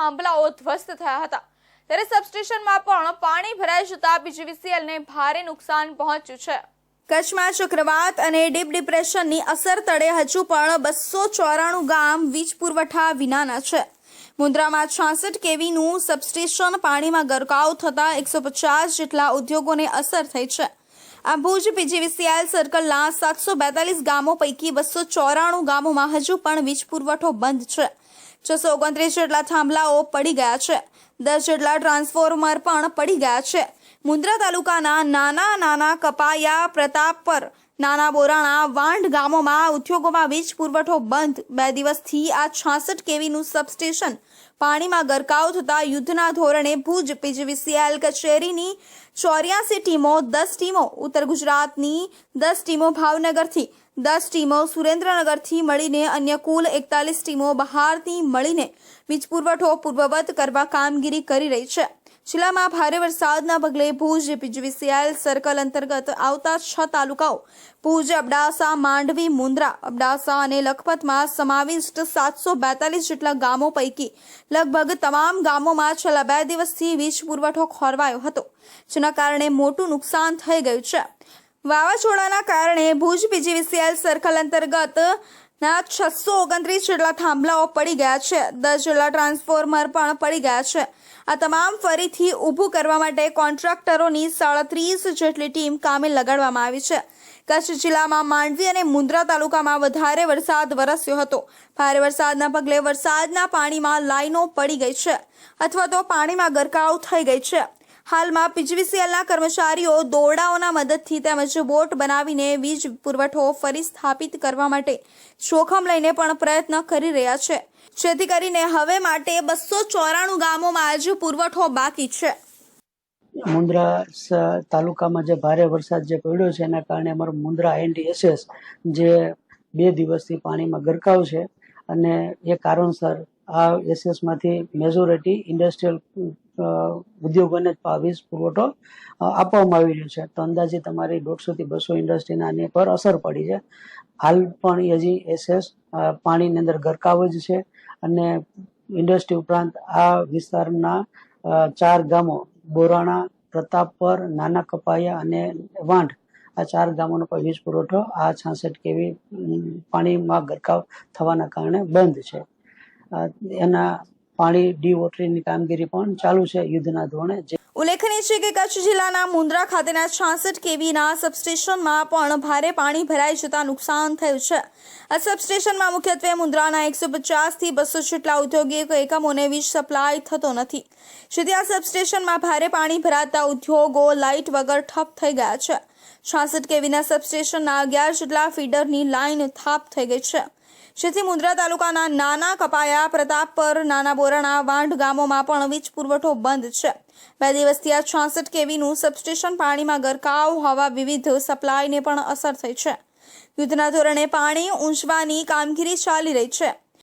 થાંભલાઓ ધ્વસ્ત થયા હતા. ત્યારે સબસ્ટેશનમાં પણ પાણી ભરાઈ જતા બીજીવીસીએલને ભારે નુકસાન પહોંચ્યું છે. કચ્છમાં ચક્રવાત અને ડીપ ડિપ્રેશનની અસર તળે હજુ પણ બસો ચોરાણું ગામ વીજ પુરવઠા વિનાના છે. મુન્દ્રામાં છાસઠ કેવીનું સબસ્ટેશન પાણીમાં ગરકાવ થતાં એકસો પચાસ જેટલા ઉદ્યોગોને અસર થઈ છે. આ ભુજ પીજીવીસીએલ સર્કલના સાતસો બેતાલીસ ગામો પૈકી બસો ચોરાણું ગામોમાં હજુ પણ વીજ પુરવઠો બંધ છે. છસો ઓગણત્રીસ જેટલા થાંભલાઓ પડી ગયા છે. દસ જેટલા ટ્રાન્સફોર્મર પણ પડી ગયા છે. મુન્દ્રા તાલુકાના નાના નાના કપાયા પ્રતાપ પર નાના બોરાણા વાંઢ ગામોમાં ઉદ્યોગોમાં વીજ પુરવઠો બંધ. બે દિવસથી આ છાસઠ કેવીનું સબસ્ટેશન. પાણીમાં ગરકાવ થતા યુદ્ધના ધોરણે ભુજ પીજીવીસીએલ કચેરીની ચોર્યાસી ટીમો, દસ ટીમો ઉત્તર ગુજરાતની, દસ ટીમો ભાવનગરથી, દસ ટીમો સુરેન્દ્રનગરથી મળીને અન્ય કુલ એકતાલીસ ટીમો બહારથી મળીને વીજ પુરવઠો પૂર્વવત કરવા કામગીરી કરી રહી છે. જિલ્લામાં ભારે વરસાદના પગલે ભુજ, પીજીવીસીએલ સર્કલ અંતર્ગત આવતા છ તાલુકાઓ, ભુજ, અબડાસા, માંડવી, મુન્દ્રા, અબડાસા અને લખપતમાં સમાવિષ્ટ સાતસો બેતાલીસ જેટલા ગામો પૈકી લગભગ તમામ ગામોમાં છેલ્લા બે દિવસથી વીજ પુરવઠો ખોરવાયો હતો. જેના કારણે મોટું નુકસાન થઈ ગયું છે. વાવાઝોડાના કારણે ભુજ પીજીવીસીએલ સર્કલ અંતર્ગત ના છસો ઓગણત્રીસ જેટલા થાંભલાઓ પડી ગયા છે. દસ જેટલા ટ્રાન્સફોર્મર પણ પડી ગયા છે. આ તમામ ફરીથી ઊભું કરવા માટે કોન્ટ્રાક્ટરોની સાડત્રીસ જેટલી ટીમ કામે લગાડવામાં આવી છે. કચ્છ જિલ્લામાં માંડવી અને મુન્દ્રા તાલુકામાં વધારે વરસાદ વરસ્યો હતો. ભારે વરસાદના પગલે વરસાદના પાણીમાં લાઈનો પડી ગઈ છે અથવા તો પાણીમાં ગરકાવ થઈ ગઈ છે. હાલમાં પીજીવીસીએલના કર્મચારીઓ દોરડાઓના મદદથી તેમજ બોટ બનાવીને વીજ પુરવઠો ફરી સ્થાપિત કરવા માટે જોખમ લઈને પણ પ્રયત્ન કરી રહ્યા છે. જેથી કરીને હવે માટે બસો ચોરાણું ગામોમાં આજ પુરવઠો બાકી છે. મુન્દ્રા તાલુકામાં જે ભારે વરસાદ જે પડ્યો છે, એના કારણે અમારું મુન્દ્રા એનડીએસએસ જે બે દિવસથી પાણીમાં ગરકાવ છે અને એ કારણસર આ એસએસમાંથી મેજોરિટી ઇન્ડસ્ટ્રીયલ ઉદ્યોગોને જ વીજ પુરવઠો આપવામાં આવી રહ્યો છે. તો અંદાજે તમારી દોઢસોથી બસો ઇન્ડસ્ટ્રીના આની પર અસર પડી છે. હાલ પણ હજી એસએસ પાણીની અંદર ગરકાવ જ છે અને ઇન્ડસ્ટ્રી ઉપરાંત આ વિસ્તારના ચાર ગામો, બોરાણા, પ્રતાપપર, નાના કપાયા અને વાંઢ, આ ચાર ગામોનો પણ વીજ પુરવઠો આ છાસઠ કેવી પાણીમાં ગરકાવ થવાના કારણે બંધ છે. એના પાણી ડીવોટરિંગની કામગીરી પણ ચાલુ છે યુદ્ધના ધોરણે. ઉલ્લેખનીય છે કે કચ્છ જિલ્લાના મુન્દ્રા ખાતેના છાસઠ કેવીના સબસ્ટેશનમાં પણ ભારે પાણી ભરાઈ જતા નુકસાન થયું છે. આ સબસ્ટેશનમાં મુખ્યત્વે મુન્દ્રાના એકસો પચાસથી બસો જેટલા ઔદ્યોગિક એકમોને વીજ સપ્લાય થતો નથી. જેથી આ સબસ્ટેશનમાં ભારે પાણી ભરાતા ઉદ્યોગો લાઇટ વગર ઠપ થઈ ગયા છે. છાસઠ કેવીના સબસ્ટેશનના અગિયાર જેટલા ફીડરની લાઇન થાપ થઈ ગઈ છે. જેથી મુન્દ્રા તાલુકાના નાના કપાયા પ્રતાપપર નાના બોરાણા વાંઢ ગામોમાં પણ વીજ પુરવઠો બંધ છે. બે દિવસથી આ છાસઠ કેવીનું સબસ્ટેશન પાણીમાં ગરકાવ, હવા વિવિધ સપ્લાયને પણ અસર થઈ છે. યુદ્ધના ધોરણે પાણી ઊંચવાની કામગીરી ચાલી રહી છે.